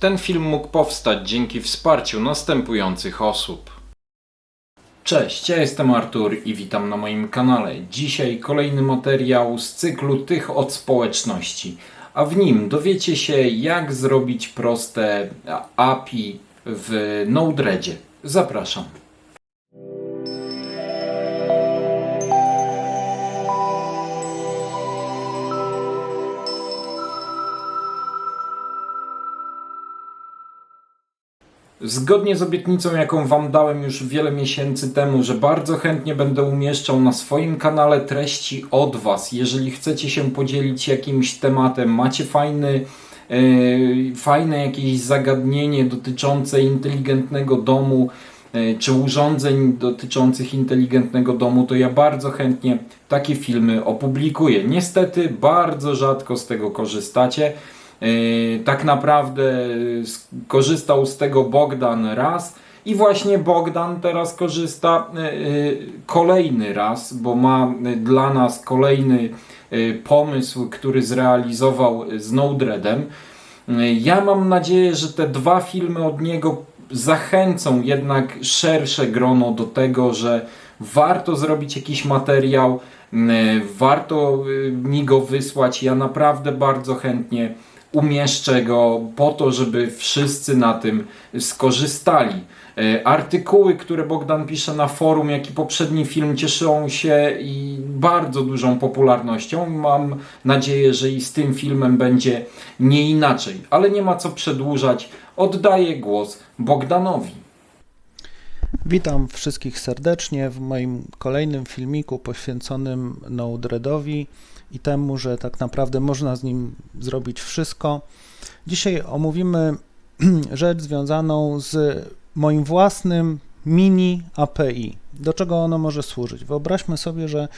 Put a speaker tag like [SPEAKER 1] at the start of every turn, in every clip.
[SPEAKER 1] Ten film mógł powstać dzięki wsparciu następujących osób. Cześć, ja jestem Artur i witam na moim kanale. Dzisiaj kolejny materiał z cyklu tych od społeczności, a w nim dowiecie się jak zrobić proste API w Node-REDzie. Zapraszam. Zgodnie z obietnicą, jaką Wam dałem już wiele miesięcy temu, że bardzo chętnie będę umieszczał na swoim kanale treści od Was. Jeżeli chcecie się podzielić jakimś tematem, macie fajny, yy, fajne jakieś zagadnienie dotyczące inteligentnego domu, yy, czy urządzeń dotyczących inteligentnego domu, to ja bardzo chętnie takie filmy opublikuję. Niestety bardzo rzadko z tego korzystacie. Yy, tak naprawdę korzystał z tego Bogdan raz i właśnie Bogdan teraz korzysta yy, kolejny raz, bo ma dla nas kolejny pomysł, który zrealizował z Node-REDem. Yy, Ja mam nadzieję, że te dwa filmy od niego zachęcą jednak szersze grono do tego, że warto zrobić jakiś materiał, warto mi go wysłać. Ja naprawdę bardzo chętnie umieszczę go po to, żeby wszyscy na tym skorzystali. E, Artykuły, które Bogdan pisze na forum, jak i poprzedni film cieszą się i bardzo dużą popularnością. Mam nadzieję, że i z tym filmem będzie nie inaczej, ale nie ma co przedłużać. Oddaję głos Bogdanowi.
[SPEAKER 2] Witam wszystkich serdecznie w moim kolejnym filmiku poświęconym Node-REDowi i temu, że tak naprawdę można z nim zrobić wszystko. Dzisiaj omówimy rzecz związaną z moim własnym mini API. Do czego ono może służyć? Wyobraźmy sobie, że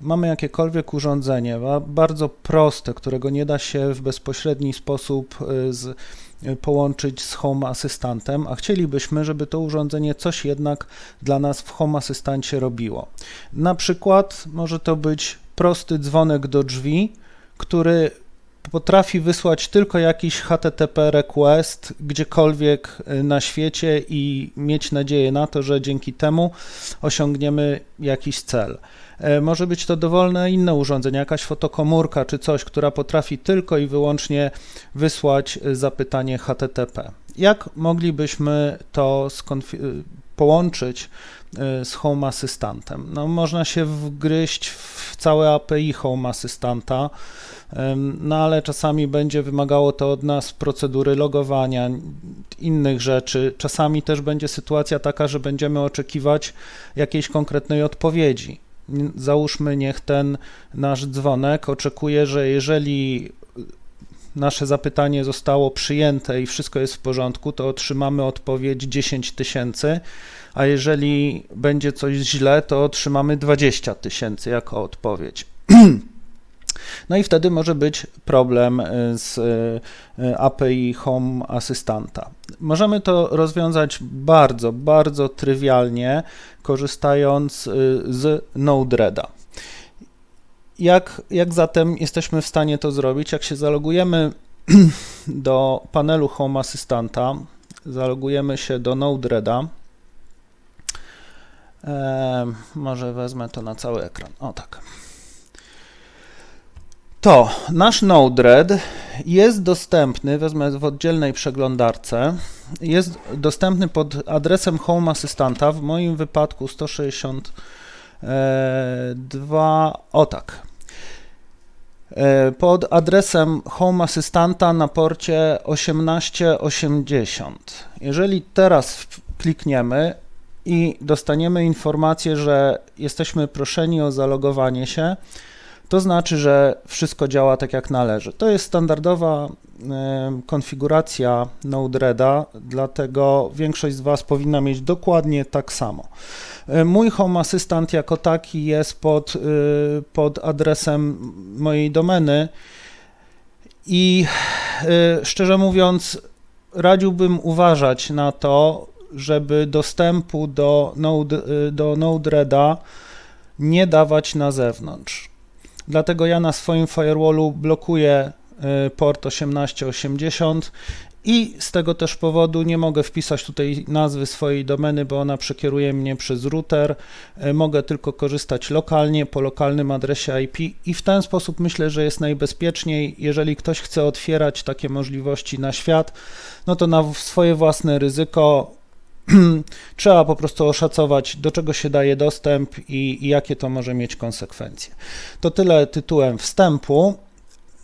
[SPEAKER 2] mamy jakiekolwiek urządzenie, ba- bardzo proste, którego nie da się w bezpośredni sposób y, z, y, połączyć z Home Asystantem, a chcielibyśmy, żeby to urządzenie coś jednak dla nas w Home Asystancie robiło. Na przykład może to być prosty dzwonek do drzwi, który potrafi wysłać tylko jakiś HTTP request gdziekolwiek y, na świecie i mieć nadzieję na to, że dzięki temu osiągniemy jakiś cel. E, Może być to dowolne inne urządzenie, jakaś fotokomórka czy coś, która potrafi tylko i wyłącznie wysłać e, zapytanie HTTP. Jak moglibyśmy to y, połączyć z Home Asystantem? No, można się wgryźć w całe API Home Asystanta, no ale czasami będzie wymagało to od nas procedury logowania, innych rzeczy. Czasami też będzie sytuacja taka, że będziemy oczekiwać jakiejś konkretnej odpowiedzi. Załóżmy, niech ten nasz dzwonek oczekuje, że jeżeli nasze zapytanie zostało przyjęte i wszystko jest w porządku, to otrzymamy odpowiedź 10 tysięcy, a jeżeli będzie coś źle, to otrzymamy 20 tysięcy jako odpowiedź. No i wtedy może być problem y, z y, API Home Asystanta. Możemy to rozwiązać bardzo, bardzo trywialnie, korzystając y, z Node-REDa. Jak, jak zatem jesteśmy w stanie to zrobić? Jak się zalogujemy do panelu Home Assistanta, zalogujemy się do Node-REDa, może wezmę to na cały ekran, o tak. To nasz Node-RED jest dostępny, wezmę w oddzielnej przeglądarce, jest dostępny pod adresem Home Assistanta, w moim wypadku 162, o tak, E, pod adresem Home Assistanta na porcie 1880. Jeżeli teraz klikniemy i dostaniemy informację, że jesteśmy proszeni o zalogowanie się, to znaczy, że wszystko działa tak jak należy. To jest standardowa konfiguracja Node-REDa, dlatego większość z Was powinna mieć dokładnie tak samo. E, Mój Home Assistant jako taki jest pod, y, pod adresem mojej domeny i y, szczerze mówiąc radziłbym uważać na to, żeby dostępu do Node, y, do Node-REDa nie dawać na zewnątrz. Dlatego ja na swoim firewallu blokuję y, port 1880 I z tego też powodu nie mogę wpisać tutaj nazwy swojej domeny, bo ona przekieruje mnie przez router. E, Mogę tylko korzystać lokalnie po lokalnym adresie IP i w ten sposób myślę, że jest najbezpieczniej. Jeżeli ktoś chce otwierać takie możliwości na świat, no to na swoje własne ryzyko trzeba po prostu oszacować, do czego się daje dostęp i, i jakie to może mieć konsekwencje. To tyle tytułem wstępu.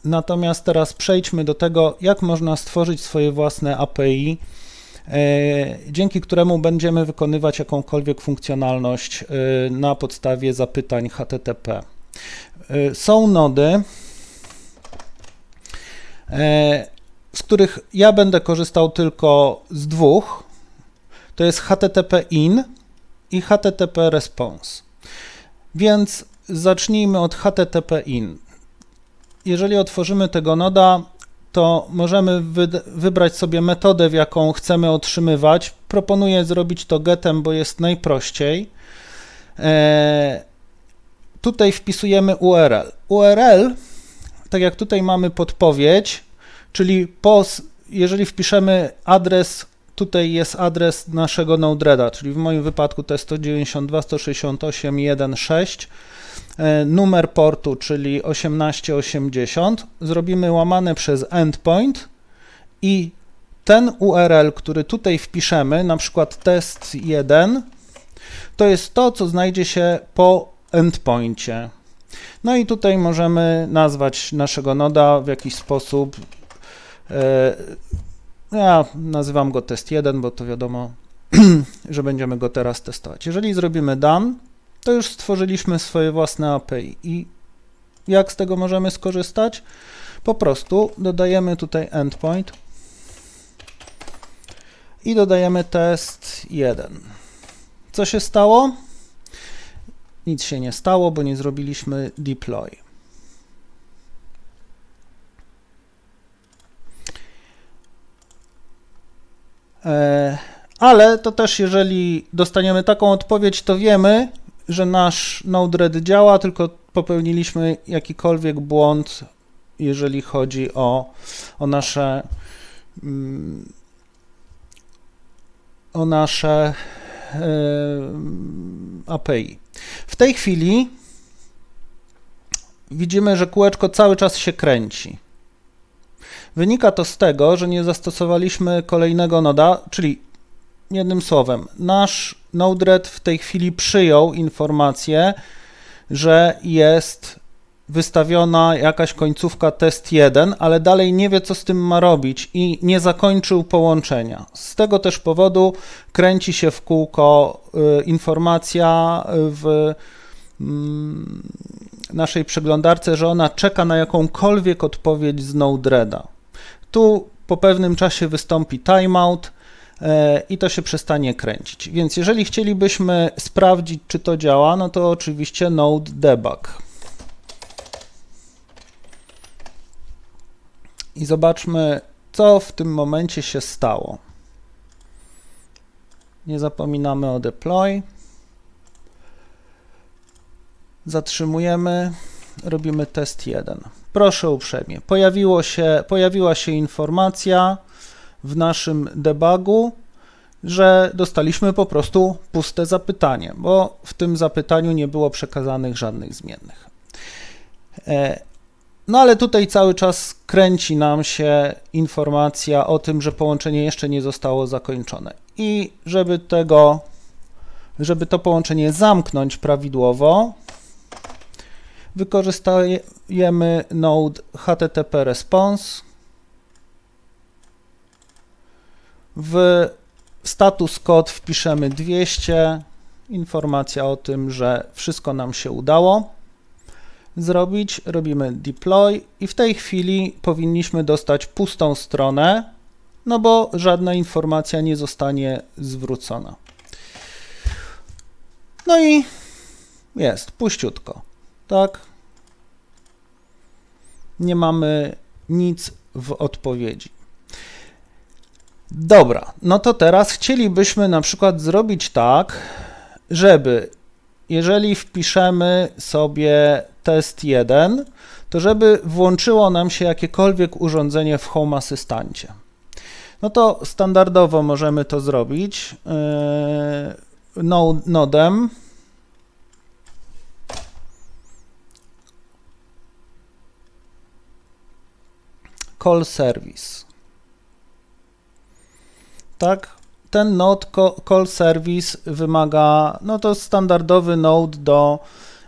[SPEAKER 2] Natomiast teraz przejdźmy do tego, jak można stworzyć swoje własne API, e, dzięki któremu będziemy wykonywać jakąkolwiek funkcjonalność e, na podstawie zapytań HTTP. E, Są nody, z których ja będę korzystał tylko z dwóch. To jest HTTP in i HTTP response. Więc zacznijmy od HTTP in. Jeżeli otworzymy tego noda, to możemy wybrać sobie metodę, w jaką chcemy otrzymywać. Proponuję zrobić to getem, bo jest najprościej. E, tutaj wpisujemy URL. URL, tak jak tutaj mamy podpowiedź, czyli pos, jeżeli wpiszemy adres, tutaj jest adres naszego Node-REDa, czyli w moim wypadku to jest 192.168.1.6, e, numer portu, czyli 1880, zrobimy łamane przez endpoint i ten URL, który tutaj wpiszemy, na przykład test1, to jest to, co znajdzie się po endpoincie. No i tutaj możemy nazwać naszego noda w jakiś sposób. e, Ja nazywam go test1, bo to wiadomo, że będziemy go teraz testować. Jeżeli zrobimy done, to już stworzyliśmy swoje własne API. I jak z tego możemy skorzystać? Po prostu dodajemy tutaj endpoint i dodajemy test 1. Co się stało? Nic się nie stało, bo nie zrobiliśmy deploy. Ale to też, jeżeli dostaniemy taką odpowiedź, to wiemy, że nasz Node-RED działa, tylko popełniliśmy jakikolwiek błąd, jeżeli chodzi o, o nasze mm, o nasze e, API. W tej chwili widzimy, że kółeczko cały czas się kręci. Wynika to z tego, że nie zastosowaliśmy kolejnego noda, czyli jednym słowem, nasz Node-RED w tej chwili przyjął informację, że jest wystawiona jakaś końcówka test 1, ale dalej nie wie, co z tym ma robić i nie zakończył połączenia. Z tego też powodu kręci się w kółko y, informacja w mm, naszej przeglądarce, że ona czeka na jakąkolwiek odpowiedź z Node-REDa. Tu po pewnym czasie wystąpi timeout e, i to się przestanie kręcić. Więc jeżeli chcielibyśmy sprawdzić, czy to działa, no to oczywiście node debug. I zobaczmy, co w tym momencie się stało. Nie zapominamy o deploy. Zatrzymujemy, robimy test 1. Proszę uprzejmie, pojawiło się, pojawiła się informacja w naszym debugu, że dostaliśmy po prostu puste zapytanie, bo w tym zapytaniu nie było przekazanych żadnych zmiennych. E, No ale tutaj cały czas kręci nam się informacja o tym, że połączenie jeszcze nie zostało zakończone. I żeby tego, żeby to połączenie zamknąć prawidłowo, wykorzystajemy node HTTP response. W status kod wpiszemy 200, informacja o tym, że wszystko nam się udało zrobić. Robimy deploy i w tej chwili powinniśmy dostać pustą stronę, no bo żadna informacja nie zostanie zwrócona. No i jest puściutko, tak? Nie mamy nic w odpowiedzi. Dobra, no to teraz chcielibyśmy na przykład zrobić tak, żeby jeżeli wpiszemy sobie test 1, to żeby włączyło nam się jakiekolwiek urządzenie w Home Asystancie. No to standardowo możemy to zrobić yy, no, nodem. Call service. Tak, ten node call service wymaga, no to standardowy node do,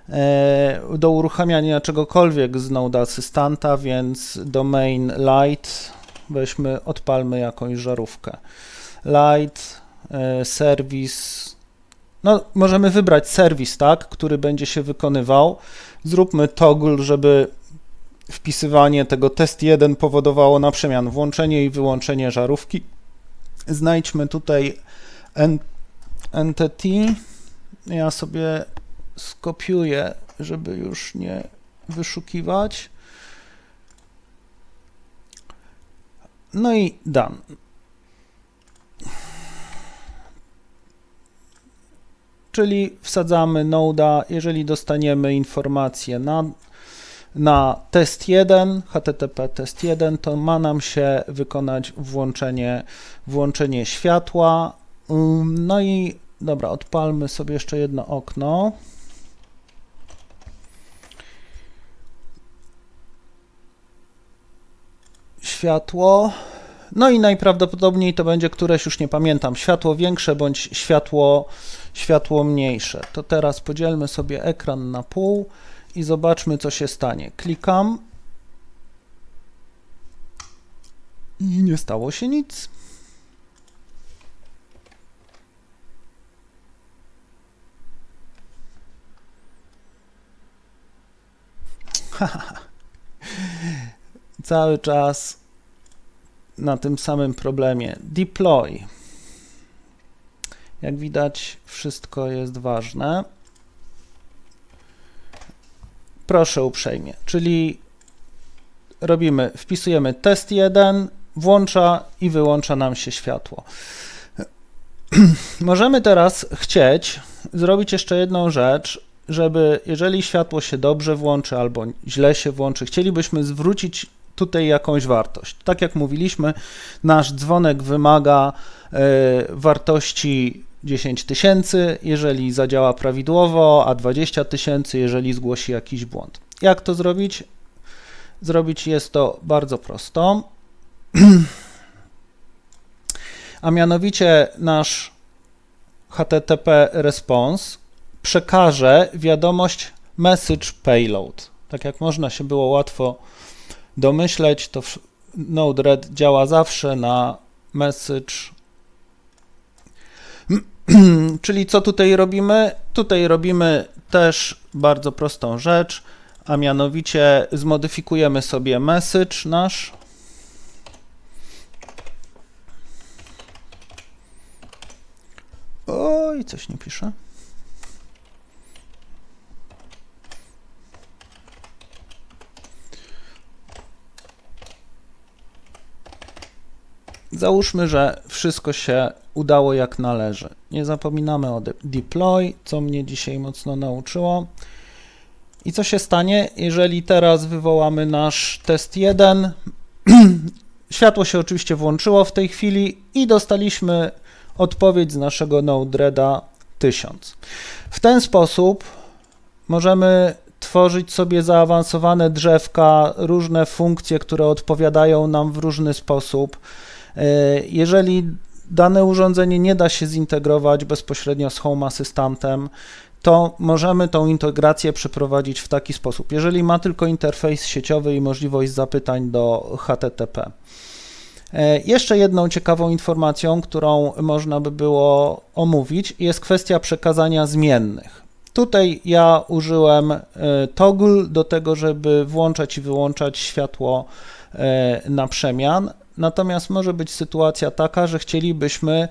[SPEAKER 2] e, do uruchamiania czegokolwiek z node asystanta, więc domain light, weźmy, odpalmy jakąś żarówkę. Light, e, service, no możemy wybrać serwis, tak, który będzie się wykonywał. Zróbmy toggle, żeby wpisywanie tego test 1 powodowało na przemian włączenie i wyłączenie żarówki. Znajdźmy tutaj en- entity. Ja sobie skopiuję, żeby już nie wyszukiwać. No i done. Czyli wsadzamy noda, jeżeli dostaniemy informację na, na test 1, http test 1, to ma nam się wykonać włączenie, włączenie światła. Ym, No i dobra, odpalmy sobie jeszcze jedno okno. Światło. No i najprawdopodobniej to będzie któreś, już nie pamiętam, światło większe bądź światło, światło mniejsze. To teraz podzielmy sobie ekran na pół i zobaczmy, co się stanie. Klikam i nie stało się nic. Cały czas na tym samym problemie. Deploy. Jak widać, wszystko jest ważne. Proszę uprzejmie, czyli robimy, wpisujemy test 1, włącza i wyłącza nam się światło. Możemy teraz chcieć zrobić jeszcze jedną rzecz, żeby jeżeli światło się dobrze włączy albo źle się włączy, chcielibyśmy zwrócić tutaj jakąś wartość. Tak jak mówiliśmy, nasz dzwonek wymaga e, wartości 10 tysięcy, jeżeli zadziała prawidłowo, a 20 tysięcy, jeżeli zgłosi jakiś błąd. Jak to zrobić? Zrobić jest to bardzo prosto. A mianowicie nasz HTTP response przekaże wiadomość message payload. Tak jak można się było łatwo domyśleć, to Node-RED działa zawsze na message. Czyli co tutaj robimy? Tutaj robimy też bardzo prostą rzecz, a mianowicie zmodyfikujemy sobie message nasz. Oj, coś nie pisze. Załóżmy, że wszystko się udało jak należy. Nie zapominamy o de- deploy, co mnie dzisiaj mocno nauczyło. I co się stanie, jeżeli teraz wywołamy nasz test 1? Światło się oczywiście włączyło w tej chwili i dostaliśmy odpowiedź z naszego Node-REDa 1000. W ten sposób możemy tworzyć sobie zaawansowane drzewka, różne funkcje, które odpowiadają nam w różny sposób. E, Jeżeli dane urządzenie nie da się zintegrować bezpośrednio z Home Asystantem, to możemy tą integrację przeprowadzić w taki sposób. Jeżeli ma tylko interfejs sieciowy i możliwość zapytań do HTTP. E, Jeszcze jedną ciekawą informacją, którą można by było omówić, jest kwestia przekazania zmiennych. Tutaj ja użyłem e, toggle do tego, żeby włączać i wyłączać światło na przemian. Natomiast może być sytuacja taka, że chcielibyśmy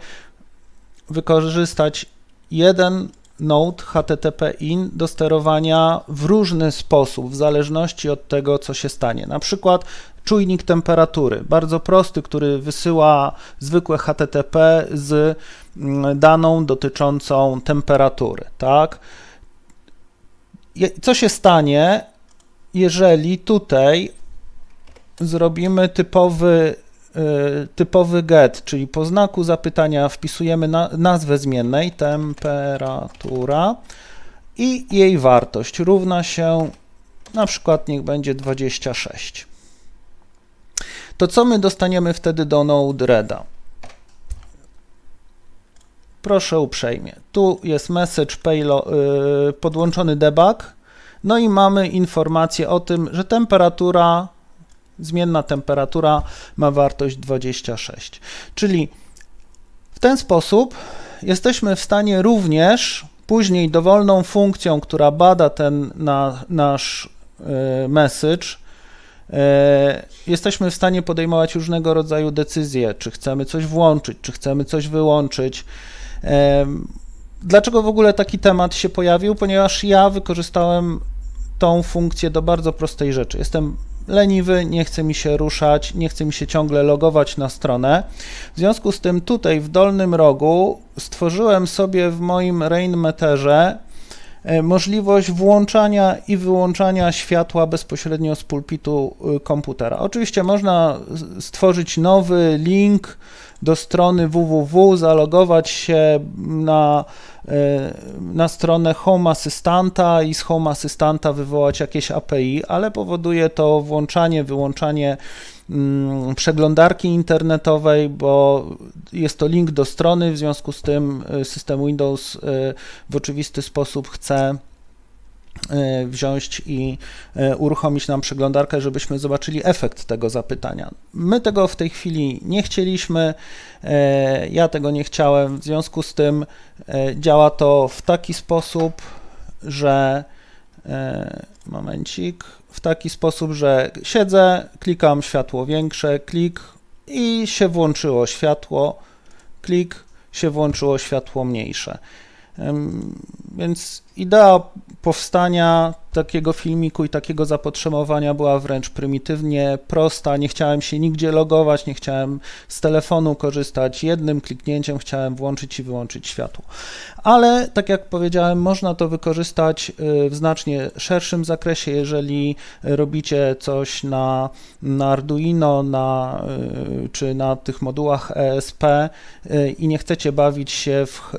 [SPEAKER 2] wykorzystać jeden node HTTP in do sterowania w różny sposób, w zależności od tego, co się stanie. Na przykład czujnik temperatury, bardzo prosty, który wysyła zwykłe HTTP z mm, daną dotyczącą temperatury, tak? Co się stanie, jeżeli tutaj zrobimy typowy typowy get, czyli po znaku zapytania wpisujemy na, nazwę zmiennej temperatura i jej wartość równa się na przykład niech będzie 26. To co my dostaniemy wtedy do Node-REDa? Proszę uprzejmie. Tu jest message payload, yy, podłączony debug, no i mamy informację o tym, że temperatura, zmienna temperatura ma wartość 26. Czyli w ten sposób jesteśmy w stanie również później dowolną funkcją, która bada ten na, nasz y, message, y, jesteśmy w stanie podejmować różnego rodzaju decyzje, czy chcemy coś włączyć, czy chcemy coś wyłączyć. Em, Dlaczego w ogóle taki temat się pojawił? Ponieważ ja wykorzystałem tą funkcję do bardzo prostej rzeczy. Jestem leniwy, nie chce mi się ruszać, nie chce mi się ciągle logować na stronę. W związku z tym tutaj w dolnym rogu stworzyłem sobie w moim Rainmetterze e, możliwość włączania i wyłączania światła bezpośrednio z pulpitu y, komputera. Oczywiście można stworzyć nowy link do strony www, zalogować się na, e, na stronę Home Assistanta i z Home Assistanta wywołać jakieś API, ale powoduje to włączanie, wyłączanie przeglądarki internetowej, bo jest to link do strony, w związku z tym y, system Windows y, w oczywisty sposób chce y, wziąć i uruchomić nam przeglądarkę, żebyśmy zobaczyli efekt tego zapytania. My tego w tej chwili nie chcieliśmy, ja tego nie chciałem, w związku z tym działa to w taki sposób, że momencik, w taki sposób, że siedzę, klikam światło większe, klik i się włączyło światło, klik, się włączyło światło mniejsze. Więc idea powstania takiego filmiku i takiego zapotrzebowania była wręcz prymitywnie prosta. Nie chciałem się nigdzie logować, nie chciałem z telefonu korzystać. Jednym kliknięciem chciałem włączyć i wyłączyć światło. Ale tak jak powiedziałem, można to wykorzystać y, w znacznie szerszym zakresie, jeżeli robicie coś na, na Arduino na, y, czy na tych modułach ESP y, i nie chcecie bawić się w,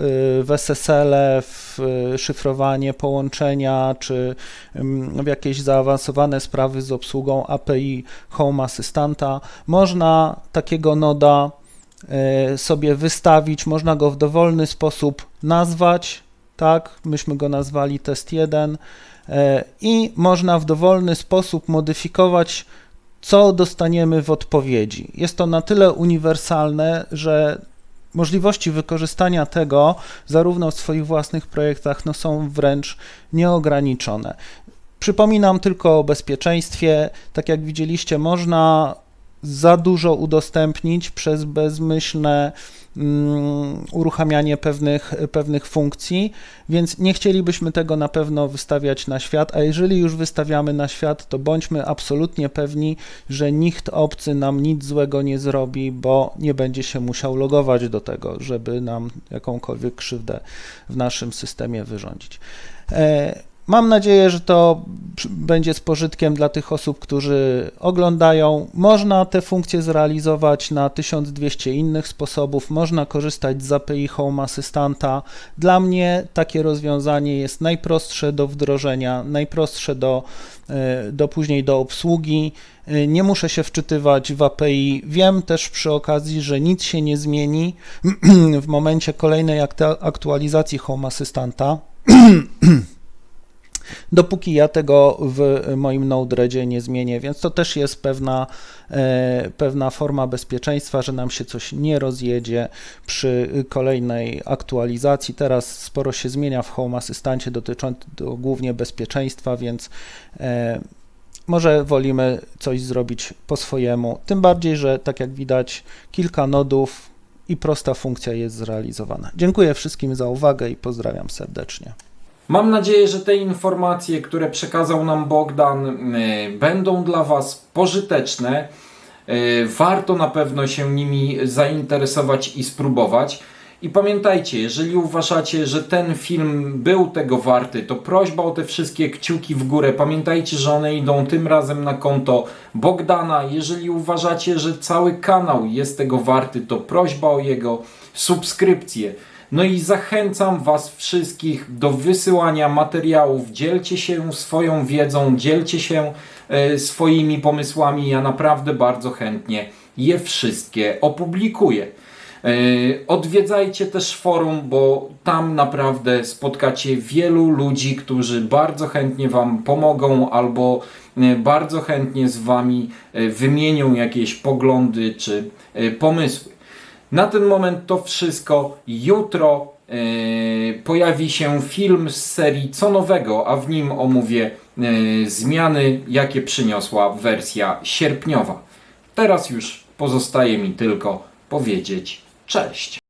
[SPEAKER 2] w SSL-e, w y, szyfrowanie połączenia, czy ym, w jakieś zaawansowane sprawy z obsługą API Home Assistanta. Można takiego noda e, sobie wystawić, można go w dowolny sposób nazwać, tak, myśmy go nazwali test 1 e, i można w dowolny sposób modyfikować, co dostaniemy w odpowiedzi. Jest to na tyle uniwersalne, że możliwości wykorzystania tego zarówno w swoich własnych projektach no, są wręcz nieograniczone. Przypominam tylko o bezpieczeństwie. Tak jak widzieliście, można za dużo udostępnić przez bezmyślne mm, uruchamianie pewnych, pewnych funkcji, więc nie chcielibyśmy tego na pewno wystawiać na świat, a jeżeli już wystawiamy na świat, to bądźmy absolutnie pewni, że nikt obcy nam nic złego nie zrobi, bo nie będzie się musiał logować do tego, żeby nam jakąkolwiek krzywdę w naszym systemie wyrządzić. E, Mam nadzieję, że to będzie z pożytkiem dla tych osób, którzy oglądają. Można te funkcje zrealizować na 1200 innych sposobów. Można korzystać z API Home Assistanta. Dla mnie takie rozwiązanie jest najprostsze do wdrożenia, najprostsze do, e, do później do obsługi. E, Nie muszę się wczytywać w API. Wiem też przy okazji, że nic się nie zmieni w momencie kolejnej aktualizacji Home Assistanta. dopóki ja tego w moim Node-REDzie nie zmienię, więc to też jest pewna, e, pewna forma bezpieczeństwa, że nam się coś nie rozjedzie przy kolejnej aktualizacji. Teraz sporo się zmienia w Home Asystancie dotyczące głównie bezpieczeństwa, więc e, może wolimy coś zrobić po swojemu. Tym bardziej, że tak jak widać, kilka nodów i prosta funkcja jest zrealizowana. Dziękuję wszystkim za uwagę i pozdrawiam serdecznie.
[SPEAKER 1] Mam nadzieję, że te informacje, które przekazał nam Bogdan, y, będą dla Was pożyteczne. Y, Warto na pewno się nimi zainteresować i spróbować. I pamiętajcie, jeżeli uważacie, że ten film był tego warty, to prośba o te wszystkie kciuki w górę. Pamiętajcie, że one idą tym razem na konto Bogdana. Jeżeli uważacie, że cały kanał jest tego warty, to prośba o jego subskrypcję. No i zachęcam Was wszystkich do wysyłania materiałów. Dzielcie się swoją wiedzą, dzielcie się e, swoimi pomysłami. Ja naprawdę bardzo chętnie je wszystkie opublikuję. E, Odwiedzajcie też forum, bo tam naprawdę spotkacie wielu ludzi, którzy bardzo chętnie Wam pomogą albo e, bardzo chętnie z Wami wymienią jakieś poglądy czy pomysły. Na ten moment to wszystko. Jutro e, pojawi się film z serii Co Nowego, a w nim omówię e, zmiany, jakie przyniosła wersja sierpniowa. Teraz już pozostaje mi tylko powiedzieć cześć.